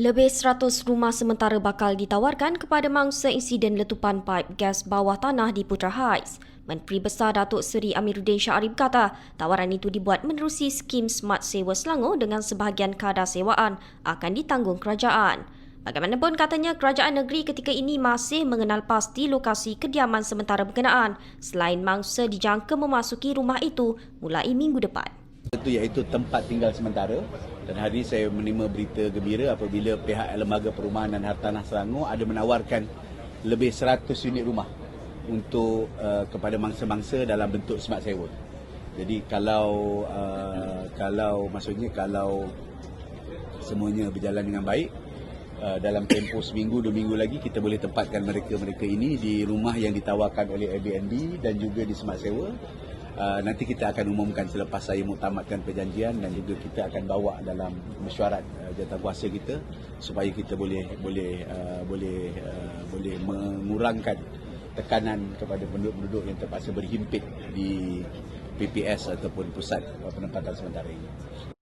Lebih 100 rumah sementara bakal ditawarkan kepada mangsa insiden letupan paip gas bawah tanah di Putra Heights. Menteri Besar Datuk Seri Amiruddin Syarif kata tawaran itu dibuat menerusi skim Smart Sewa Selangor dengan sebahagian kadar sewaan akan ditanggung kerajaan. Bagaimanapun katanya kerajaan negeri ketika ini masih mengenal pasti lokasi kediaman sementara berkenaan selain mangsa dijangka memasuki rumah itu mulai minggu depan. Itu iaitu tempat tinggal sementara dan hari ini saya menerima berita gembira apabila pihak Lembaga Perumahan dan Hartanah Selangor ada menawarkan lebih 100 unit rumah untuk uh, kepada mangsa-mangsa dalam bentuk smart sewa. Jadi kalau uh, kalau maksudnya kalau semuanya berjalan dengan baik uh, dalam tempoh seminggu dua minggu lagi kita boleh tempatkan mereka-mereka ini di rumah yang ditawarkan oleh Airbnb dan juga di smart sewa Uh, nanti kita akan umumkan selepas saya muktamadkan perjanjian dan juga kita akan bawa dalam mesyuarat uh, jawatan kita supaya kita boleh boleh uh, boleh uh, boleh mengurangkan tekanan kepada penduduk-penduduk yang terpaksa berhimpit di PPS ataupun pusat penempatan sementara ini.